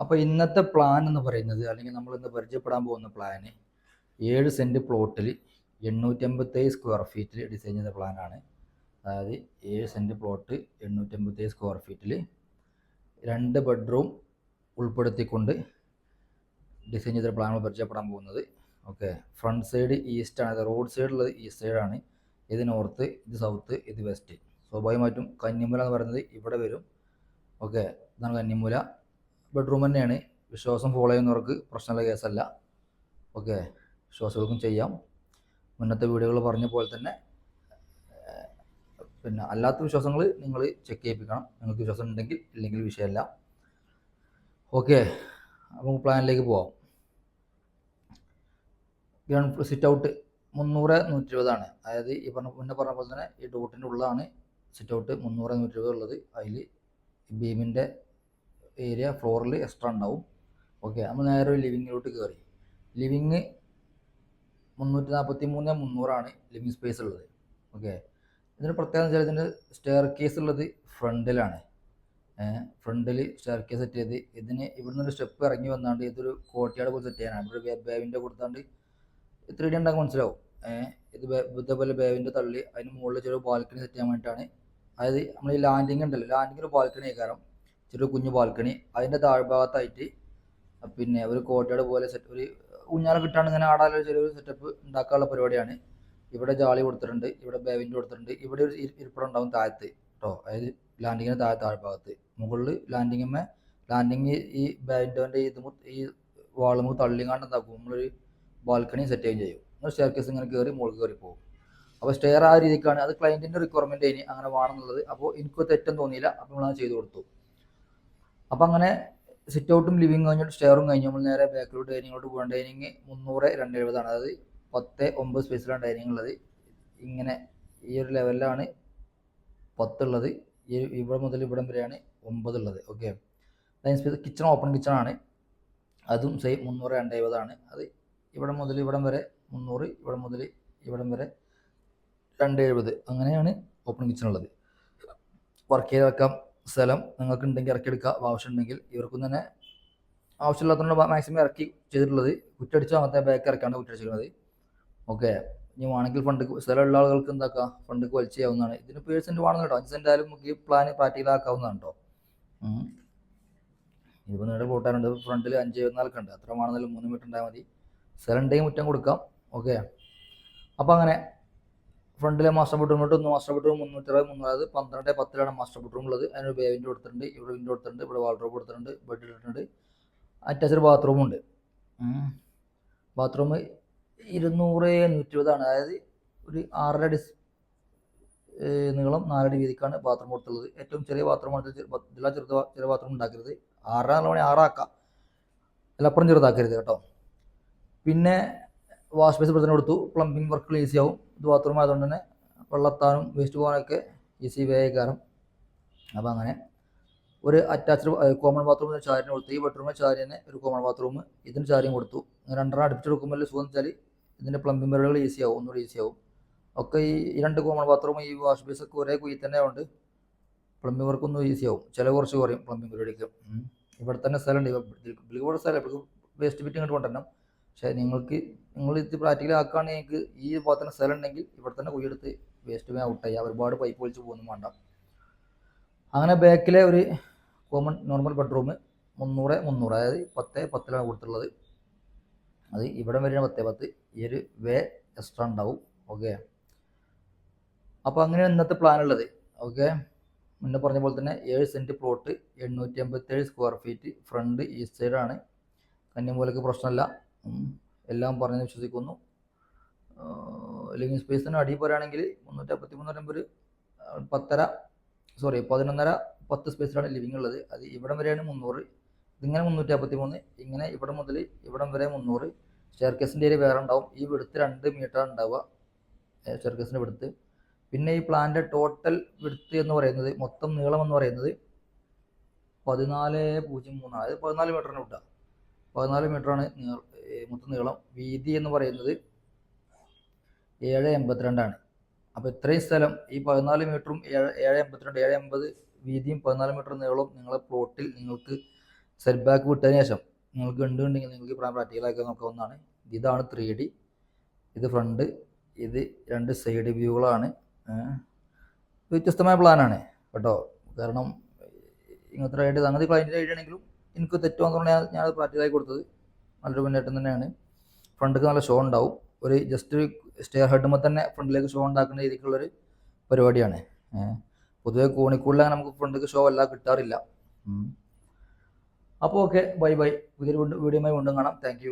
അപ്പോൾ ഇന്നത്തെ പ്ലാൻ എന്ന് പറയുന്നത് അല്ലെങ്കിൽ നമ്മൾ ഇന്ന് പരിചയപ്പെടാൻ പോകുന്ന പ്ലാന് ഏഴ് സെന്റ് പ്ലോട്ടിൽ എണ്ണൂറ്റമ്പത്തേഴ് സ്ക്വയർ ഫീറ്റിൽ ഡിസൈൻ ചെയ്ത പ്ലാനാണ് അതായത് ഏഴ് സെന്റ് പ്ലോട്ട് എണ്ണൂറ്റമ്പത്തേഴ് സ്ക്വയർ ഫീറ്റിൽ രണ്ട് ബെഡ്റൂം ഉൾപ്പെടുത്തിക്കൊണ്ട് ഡിസൈൻ ചെയ്ത പ്ലാൻ പരിചയപ്പെടാൻ പോകുന്നത്. ഓക്കെ ഫ്രണ്ട് സൈഡ് ഈസ്റ്റ് ആണ്. റോഡ് സൈഡുള്ളത് ഈസ്റ്റ് സൈഡാണ് ഇത് നോർത്ത് ഇത് സൗത്ത് ഇത് വെസ്റ്റ് സ്വാഭാവികമായിട്ടും കന്നിമൂല എന്ന് പറയുന്നത് ഇവിടെ വരും. ഓക്കെ ഇതാണ് കന്നിമൂല. ബെഡ്റൂം തന്നെയാണ്. വിശ്വാസം ഫോളോ ചെയ്യുന്നവർക്ക് പ്രശ്നമുള്ള കേസല്ല. ഓക്കെ വിശ്വാസികൾക്കും ചെയ്യാം. മുന്നത്തെ വീഡിയോകൾ പറഞ്ഞ പോലെ തന്നെ പിന്നെ അല്ലാത്ത വിശ്വാസങ്ങൾ നിങ്ങൾ ചെക്ക് ചെയ്യിപ്പിക്കണം. നിങ്ങൾക്ക് വിശ്വാസം ഉണ്ടെങ്കിൽ ഇല്ലെങ്കിൽ വിഷയമല്ല. ഓക്കെ അപ്പോൾ പ്ലാനിലേക്ക് പോവാം. ഗ്രൗണ്ട് സിറ്റ് ഔട്ട് മുന്നൂറ് നൂറ്റി ഇരുപതാണ് അതായത് ഈ പറഞ്ഞ മുന്നേ പറഞ്ഞ പോലെ തന്നെ ഈ ഡോട്ടിന്റെ ഉള്ളതാണ് സിറ്റ് ഔട്ട് മുന്നൂറ് നൂറ്റി ഇരുപത് ഉള്ളത് അതിൽ ബീമിന്റെ ഏരിയ ഫ്ലോറിൽ എക്സ്ട്രാ ഉണ്ടാവും. ഓക്കെ നമ്മൾ നേരെ ഒരു ലിവിങ്ങിലോട്ട് കയറി ലിവിങ് മുന്നൂറ്റി നാൽപ്പത്തി മൂന്ന് മുന്നൂറാണ് ലിവിങ് സ്പേസ് ഉള്ളത്. ഓക്കെ ഇതിന് പ്രത്യേകത വെച്ചാൽ ഇതിന്റെ സ്റ്റെയർ കേസ് ഉള്ളത് ഫ്രണ്ടിലാണ് ഫ്രണ്ടിൽ സ്റ്റെയർ കേസ് സെറ്റ് ചെയ്ത് ഇതിന് ഇവിടുന്ന് ഒരു സ്റ്റെപ്പ് ഇറങ്ങി വന്നാണ്ട് ഇതൊരു കോട്ടയാട് പോലെ സെറ്റ് ചെയ്യാനാണ് ഇവിടെ ബേവിന്റെ കൊടുത്താണ്ട് ത്രീ ഡി ഉണ്ടാകും മനസ്സിലാവും. ഇത് ഇതേപോലെ ബേവിന്റെ തള്ളി അതിന് മുകളിൽ ചെറിയ ബാൽക്കണി സെറ്റ് ചെയ്യാൻ വേണ്ടിയിട്ടാണ്. അതായത് നമ്മൾ ഈ ലാൻഡിങ് ഉണ്ടല്ലോ ലാൻഡിങ്ങിന് ബാൽക്കണി കാരണം ചെറിയ കുഞ്ഞു ബാൽക്കണി അതിന്റെ താഴ്ഭാഗത്തായിട്ട് പിന്നെ ഒരു കോട്ടയുടെ പോലെ സെറ്റ് ഒരു ഊഞ്ഞാല കിട്ടാണ് ഇങ്ങനെ ആടാനുള്ള ചെറിയൊരു സെറ്റപ്പ് ഉണ്ടാക്കാനുള്ള പരിപാടിയാണ്. ഇവിടെ ജാളി കൊടുത്തിട്ടുണ്ട് ഇവിടെ ബേവിന്റെ കൊടുത്തിട്ടുണ്ട്. ഇവിടെ ഒരു ഇരി- ഇരിപ്പിടം ഉണ്ടാവും താഴത്ത് കേട്ടോ അതായത് ലാൻഡിങ്ങിന് താഴെ താഴ്ഭാഗത്ത്. മുകളിൽ ലാൻഡിങ്ങമ്മേ ലാൻഡിങ് ഈ ബേവിന്റെ ഇത് ഈ വാളുമു തള്ളിങ്ങാണ്ട് എന്താക്കും നമ്മളൊരു ബാൽക്കണി സെറ്റ് ചെയ്യും ചെയ്യും. നമ്മൾ സ്റ്റെയർ കേസ് ഇങ്ങനെ കയറി മുകളിൽ കയറി പോകും. അപ്പോൾ സ്റ്റെയർ ആ രീതിക്കാണ് അത് ക്ലയന്റിന്റെ റിക്വയർമെന്റ് ഇനി അങ്ങനെ വേണമെന്നുള്ളത് അപ്പോൾ എനിക്ക് തെറ്റെന്ന് തോന്നിയില്ല. അപ്പോൾ നമ്മളത് ചെയ്തു കൊടുത്തു. അപ്പോൾ അങ്ങനെ സിറ്റ് ഔട്ടും ലിവിങ് കഴിഞ്ഞിട്ട് സ്റ്റെയറും കഴിഞ്ഞ് നമ്മൾ നേരെ ബാക്കിലോട്ട് ഡൈനിങ്ങിലോട്ട് പോകാൻ ഡൈനിങ് മുന്നൂറ് രണ്ട് എഴുപതാണ് അതായത് പത്ത് ഒമ്പത് സ്പേസിലാണ് ഡൈനിങ് ഉള്ളത്. ഇങ്ങനെ ഈ ഒരു ലെവലിലാണ് പത്തുള്ളത്. ഈ ഇവിടെ മുതൽ ഇവിടം വരെയാണ് ഒമ്പത് ഉള്ളത് okay dining space kitchen open kitchen ആണ്. അതും സെയിം മുന്നൂറ് രണ്ട് എഴുപതാണ് അത് ഇവിടെ മുതൽ ഇവിടം വരെ മുന്നൂറ് ഇവിടെ മുതൽ ഇവിടം വരെ രണ്ട് എഴുപത് അങ്ങനെയാണ് ഓപ്പൺ കിച്ചൺ ഉള്ളത്. വർക്ക് ചെയ്ത് വെക്കാം. സ്ഥലം നിങ്ങൾക്ക് ഉണ്ടെങ്കിൽ ആവശ്യം ഉണ്ടെങ്കിൽ ഇവർക്കും തന്നെ ആവശ്യമില്ലാത്തതുകൊണ്ട് മാക്സിമം ഇറക്കി ചെയ്തിട്ടുള്ളത്. കുറ്റടിച്ചോ അങ്ങനത്തെ ബാക്ക് ഇറക്കാണ്ട് കുറ്റടിച്ചിരിക്കുന്നത് ഓക്കെ ഇനി വേണമെങ്കിൽ ഫണ്ട് സ്ഥലമുള്ള ആളുകൾക്ക് എന്താക്കാം? ഫണ്ട് വലിച്ച് ചെയ്യാവുന്നതാണ്. ഇതിന് പേഴ്സന്റ് വേണമെന്ന് കേട്ടോ. അഞ്ച് സെന്റ് ആയാലും നമുക്ക് ഈ പ്ലാൻ പ്രാക്ടിക്കലാക്കാവുന്നതാണ് കേട്ടോ. ഇതിപ്പോൾ നിങ്ങളുടെ പ്ലോട്ടാറുണ്ട് ഫ്രണ്ടിൽ അഞ്ച് എഴുപത്തിനാലൊക്കെ ഉണ്ട്. അത്ര വേണമെന്നാലും മൂന്ന് മീറ്റർ ഉണ്ടായാൽ മതി. സ്ഥലം ഉണ്ടെങ്കിൽ മുറ്റം കൊടുക്കാം. ഓക്കെ അപ്പോൾ അങ്ങനെ ഫ്രണ്ടിലെ മാസ്റ്റർ ബെഡ്റൂം ഉണ്ട് മാസ്റ്റർ ബെഡ്റൂം മുന്നൂറ്റി അറുപത് മുന്നൂറ് പന്ത്രണ്ട് പത്തിലാണ് മാസ്റ്റർ ബെഡ്റൂം ഉള്ളത്. അതിന് ബേ വിൻഡോ കൊടുത്തിട്ടുണ്ട് ഇവിടെ വിൻഡോ കൊടുത്തിട്ടുണ്ട് ഇവിടെ വാൾഡ്രോബ് കൊടുത്തിട്ടുണ്ട് ബെഡ് ഇട്ടിട്ടുണ്ട്. അറ്റാച്ച്ഡ് ബാത്റൂം ഉണ്ട്. ബാത്റൂം ഇരുന്നൂറ് നൂറ്റി ഇരുപതാണ് അതായത് ഒരു ആറര അടി നീളം നാലടി വീതിക്കാണ് ബാത്റൂം കൊടുത്തുള്ളത്. ഏറ്റവും ചെറിയ ബാത്റൂമാണ് ഇതിലാ ചെറുത് ചെറിയ ബാത്റൂം ഉണ്ടാക്കരുത്. ആറര വേണമെങ്കിൽ ആറാക്കാം. എല്ലാപ്പുറം ചെറുതാക്കരുത് കേട്ടോ. പിന്നെ വാഷ് ബേസ് ഇവിടെ കൊടുത്തു. പ്ലംബിംഗ് വർക്കുകൾ ഈസി ആവും ഇത് ബാത്റൂം ആയതുകൊണ്ട് തന്നെ വെള്ളത്താനും വേസ്റ്റ് പോകാനൊക്കെ ഈസി വേ കയറും അപ്പോൾ അങ്ങനെ ഒരു അറ്റാച്ച്ഡ് കോമൺ ബാത്റൂം ചാരിന് കൊടുത്തു. ഈ ബെഡ്റൂമിൽ ചാരി തന്നെ ഒരു കോമൺ ബാത്റൂം ഇതിന് ചാരിയും കൊടുത്തു. രണ്ടെണ്ണം അടുപ്പിച്ചെടുക്കുമ്പോൾ സുഖം വെച്ചാൽ ഇതിന്റെ പ്ലംബിംഗ് പരിപാടികൾ ഈസി ആവും ഒന്നുകൂടി ഈസി ആവും. ഒക്കെ ഈ രണ്ട് കോമൺ ബാത്റൂം ഈ വാഷ് ബേസ് ഒക്കെ ഒരേ കുയിൽ തന്നെ ഉണ്ട് പ്ലംബിംഗ് വർക്ക് ഒന്നും ഈസി ആവും. ചില കുറച്ച് കുറയും പ്ലംബിംഗ് പരിപാടിക്ക്. ഇവിടെ തന്നെ സ്ഥലമുണ്ട്. ഇവിടെ സ്ഥലം. വേസ്റ്റ് ബിറ്റ് ഇങ്ങോട്ട് കൊണ്ടുവരണം. പക്ഷേ നിങ്ങൾക്ക് നിങ്ങൾ ഇത് പ്രാക്ടിക്കൽ ആക്കുകയാണെങ്കിൽ നിങ്ങൾക്ക് ഈ പോലെ തന്നെ സ്ഥലം ഉണ്ടെങ്കിൽ ഇവിടെ തന്നെ കുഴിയെടുത്ത് വേസ്റ്റ് വേ ഔട്ട് ചെയ്യുക ഒരുപാട് പൈപ്പ് വലിച്ച് പോകുന്നു വേണ്ട. അങ്ങനെ ബാക്കിലെ ഒരു കോമൺ നോർമൽ ബെഡ്റൂം മുന്നൂറ് മുന്നൂറ്. അതായത് പത്ത് പത്തിലാണ് കൊടുത്തുള്ളത് അത് ഇവിടെ വരുന്ന പത്ത് പത്ത്. ഈ ഒരു വേ എക്സ്ട്രാ ഉണ്ടാവും. ഓക്കെ അപ്പോൾ അങ്ങനെയാണ് ഇന്നത്തെ പ്ലാൻ ഉള്ളത്. ഓക്കെ മുന്നേ പറഞ്ഞ പോലെ തന്നെ ഏഴ് സെന്റ് പ്ലോട്ട് എണ്ണൂറ്റി അമ്പത്തേഴ് സ്ക്വയർ ഫീറ്റ് ഫ്രണ്ട് ഈസ്റ്റ് സൈഡാണ് കന്നിമൂലക്ക് പ്രശ്നമല്ല. എല്ലാം പറഞ്ഞ് വിശ്വസിക്കുന്നു. ലിവിങ് സ്പേസിന് അടി പറയുകയാണെങ്കിൽ മുന്നൂറ്റി അമ്പത്തി ഒരു പത്തര സോറി പതിനൊന്നര പത്ത് സ്പേസിലാണ് ലിവിങ് ഉള്ളത്. അത് ഇവിടം വരെയാണ് മുന്നൂറ് ഇതിങ്ങനെ മുന്നൂറ്റി അമ്പത്തി മൂന്ന് ഇങ്ങനെ ഇവിടെ മുതൽ ഇവിടം വരെ മുന്നൂറ്. സ്റ്റെയർക്കേസിന്റെ ഏരിയ വേറെ ഉണ്ടാവും. ഈ വിടുത്ത് രണ്ട് മീറ്റർ ഉണ്ടാവുക. സ്റ്റെയർക്കേസിന്റെ വിടുത്ത്. പിന്നെ ഈ പ്ലാന്റെ ടോട്ടൽ വിടുത്ത് എന്ന് പറയുന്നത് മൊത്തം നീളം എന്ന് പറയുന്നത് പതിനാല് പൂജ്യം മൂന്നാണ്. അതായത് പതിനാല് മീറ്ററിന് വിട്ടുക പതിനാല് മീറ്ററാണ് മൊത്തം നീളം വീതി എന്ന് പറയുന്നത് ഏഴ് എൺപത്തിരണ്ടാണ്. അപ്പോൾ ഇത്രയും സ്ഥലം ഈ പതിനാല് മീറ്ററും ഏഴ് ഏഴ് എൺപത്തിരണ്ട് ഏഴ് എൺപത് വീതിയും പതിനാല് മീറ്റർ നീളവും നിങ്ങളെ പ്ലോട്ടിൽ നിങ്ങൾക്ക് സെറ്റ് ബാക്ക് വിട്ടതിന് ശേഷം നിങ്ങൾക്ക് ഉണ്ടെങ്കിൽ നിങ്ങൾക്ക് പ്രാക്ടിക്കലാക്കി നോക്കാവുന്നതാണ്. ഇതാണ് ത്രീ ഡി ഇത് ഫ്രണ്ട് ഇത് രണ്ട് സൈഡ് വ്യൂകളാണ്. വ്യത്യസ്തമായ പ്ലാനാണ് കേട്ടോ. കാരണം ഇങ്ങനത്തെ ഐഡിയ സംഗതി ക്ലയന്റിന്റെ ഐഡിയ ആണെങ്കിലും എനിക്ക് തെറ്റുമെന്ന് ഞാൻ ഞാനത് പ്രാക്ടിക്കലായി കൊടുത്തത്. നല്ലൊരു മുന്നേറ്റം തന്നെയാണ്. ഫ്രണ്ടിലേക്ക് നല്ല ഷോ ഉണ്ടാവും. ഒരു ജസ്റ്റ് സ്റ്റെയർ ഹെഡുമ്പോൾ തന്നെ ഫ്രണ്ടിലേക്ക് ഷോ ഉണ്ടാക്കുന്ന രീതിക്കുള്ളൊരു പരിപാടിയാണ്. പൊതുവേ അങ്ങനെ നമുക്ക് ഫ്രണ്ടിലേക്ക് ഷോ എല്ലാം കിട്ടാറില്ല. അപ്പോൾ ഓക്കെ ബൈ ബൈ പുതിയൊരു വീഡിയോയുമായി വീണ്ടും കാണാം. താങ്ക്